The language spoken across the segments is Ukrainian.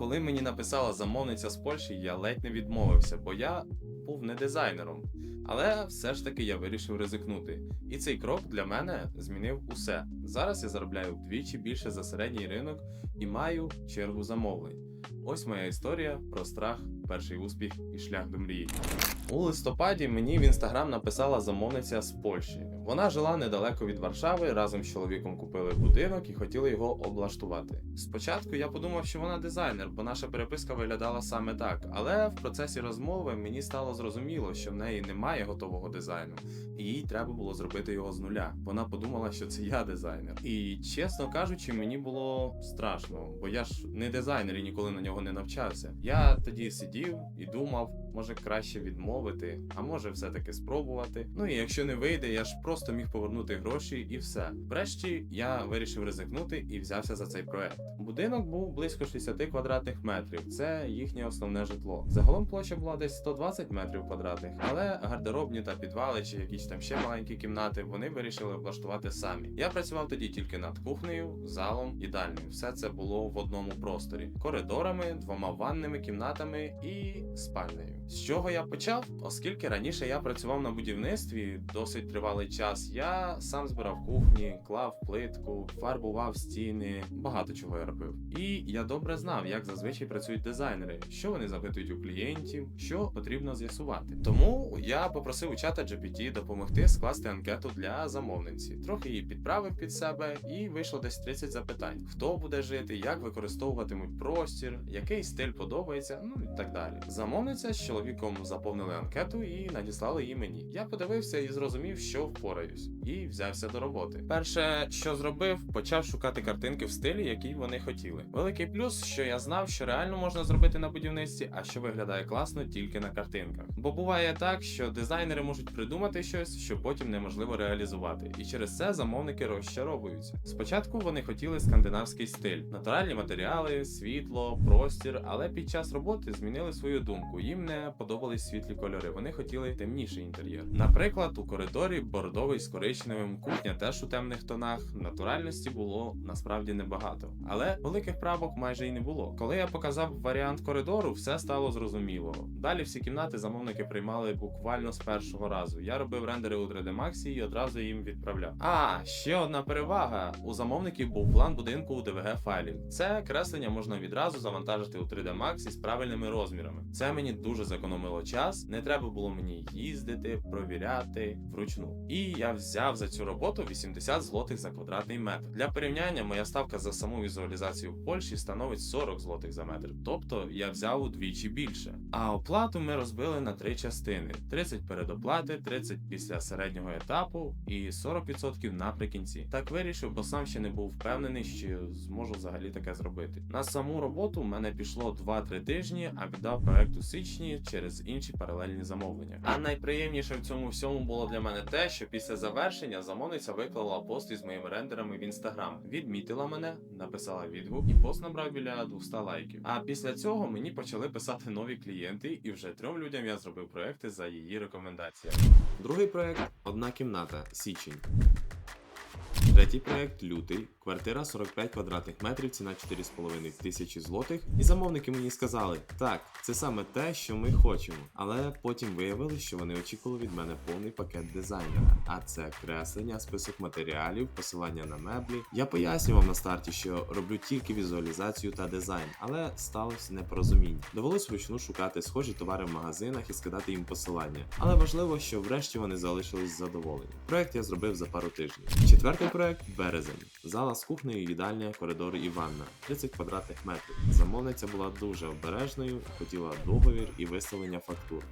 коли мені написала замовниця з Польщі, я ледь не відмовився, бо я був не дизайнером. Але все ж таки я вирішив ризикнути. І цей крок для мене змінив усе. Зараз я заробляю вдвічі більше за середній ринок і маю чергу замовлень. Ось моя історія про страх, перший успіх і шлях до мрії. У листопаді мені в інстаграм написала замовниця з Польщі. Вона жила недалеко від Варшави, разом з чоловіком купили будинок і хотіли його облаштувати. Спочатку я подумав, що вона дизайнер, бо наша переписка виглядала саме так. Але в процесі розмови мені стало зрозуміло, що в неї немає готового дизайну, і їй треба було зробити його з нуля. Вона подумала, що це я дизайнер. І чесно кажучи, мені було страшно, бо я ж не дизайнер і ніколи на нього не навчався. Я тоді сидів і думав, може краще відмовити, а може все-таки спробувати. Ну і якщо не вийде, я ж просто міг повернути гроші і все. Врешті я вирішив ризикнути і взявся за цей проект. Будинок був близько 60 квадратних метрів. Це їхнє основне житло. Загалом площа була десь 120 метрів квадратних, але гардеробні та підвали чи якісь там ще маленькі кімнати вони вирішили облаштувати самі. Я працював тоді тільки над кухнею, залом, і їдальнею. Все це було в одному просторі: коридорами, двома ванними кімнатами і спальнею. З чого я почав? Оскільки раніше я працював на будівництві досить тривалий час, я сам збирав кухні, клав плитку, фарбував стіни, багато чого я робив. І я добре знав, як зазвичай працюють дизайнери, що вони запитують у клієнтів, що потрібно з'ясувати. Тому я попросив у чата GPT допомогти скласти анкету для замовниці. Трохи її підправив під себе, і вийшло десь 30 запитань: хто буде жити, як використовуватимуть простір, який стиль подобається, ну і так далі. Замовниця з чоловіком заповнили анкету і надіслали її мені. Я подивився і зрозумів, що впораюсь, і взявся до роботи. Перше, що зробив, почав шукати картинки в стилі, який вони хотіли. Великий плюс, що я знав, що реально можна зробити на будівництві, а що виглядає класно тільки на картинках. Бо буває так, що дизайнери можуть придумати щось, що потім неможливо реалізувати, і через це замовники розчаровуються. Спочатку вони хотіли скандинавський стиль, натуральні матеріали, світло, простір, але під час роботи змінили свою думку. Їм не подобались світлі кольори. Вони хотіли темніший інтер'єр. Наприклад, у коридорі бордовий з коричневим, кухня теж у темних тонах. Натуральності було насправді небагато, але великих правок майже і не було. Коли я показав варіант коридору, все стало зрозуміло. Далі всі кімнати замовники приймали буквально з першого разу. Я робив рендери у 3D Max і одразу їм відправляв. А ще одна перевага: у замовників був план будинку у DVG файлі. Це креслення можна відразу завантажити у 3D Max із правильними розмірами. Це мені дуже зекономило час. Не треба було мені їздити, провіряти вручну. І я взяв за цю роботу 80 злотих за квадратний метр. Для порівняння моя ставка за саму візуалізацію в Польщі становить 40 злотих за метр. Тобто я взяв удвічі більше. А оплату ми розбили на три частини: 30 передоплати, 30 після середнього етапу і 40% наприкінці. Так вирішив, бо сам ще не був впевнений, що зможу взагалі таке зробити. На саму роботу в мене пішло 2-3 тижні, а віддав проект у січні через інші паралельні замовлення. А найприємніше в цьому всьому було для мене те, що після завершення замовниця виклала пост із моїми рендерами в інстаграм, відмітила мене, написала відгук, і пост набрав біля 200 лайків. А після цього мені почали писати нові клієнти, і вже трьом людям я зробив проекти за її рекомендаціями. Другий проект одна кімната, січень. Третій проект лютий. Квартира 45 квадратних метрів, ціна 4,5 тисячі злотих. І замовники мені сказали, так, це саме те, що ми хочемо. Але потім виявили, що вони очікували від мене повний пакет дизайнера. А це креслення, список матеріалів, посилання на меблі. Я пояснював на старті, що роблю тільки візуалізацію та дизайн, але сталося непорозуміння. Довелось вручну шукати схожі товари в магазинах і скидати їм посилання. Але важливо, що врешті вони залишились задоволені. Проект я зробив за пару тижнів. Четвертий проект березень. Зала з кухнею, їдальня, коридор і ванна 30 квадратних метрів. Замовниця була дуже обережною, хотіла договір і виставлення фактур.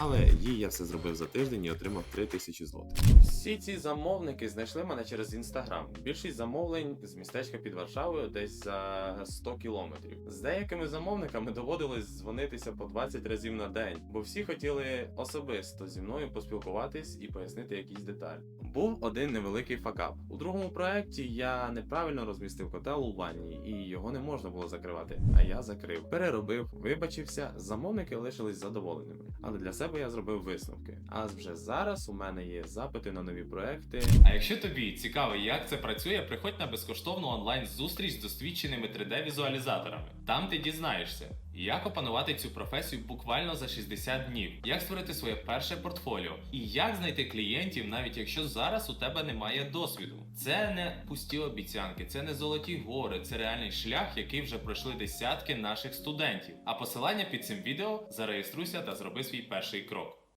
Але їй я все зробив за тиждень і отримав 3 тисячі злотих. Всі ці замовники знайшли мене через інстаграм. Більшість замовлень з містечка під Варшавою десь за 100 кілометрів. З деякими замовниками доводилось дзвонитися по 20 разів на день, бо всі хотіли особисто зі мною поспілкуватись і пояснити якісь деталі. Був один невеликий факап. У другому проєкті я неправильно розмістив котел у ванні, і його не можна було закривати. А я закрив, переробив, вибачився, замовники лишились задоволеними. Але для себе я зробив висновки. А вже зараз у мене є запити на нові проекти. А якщо тобі цікаво, як це працює, приходь на безкоштовну онлайн-зустріч з досвідченими 3D-візуалізаторами. Там ти дізнаєшся, як опанувати цю професію буквально за 60 днів, як створити своє перше портфоліо і як знайти клієнтів, навіть якщо зараз у тебе немає досвіду. Це не пусті обіцянки, це не золоті гори, це реальний шлях, який вже пройшли десятки наших студентів. А посилання під цим відео зареєструйся та зроби свій перший крок.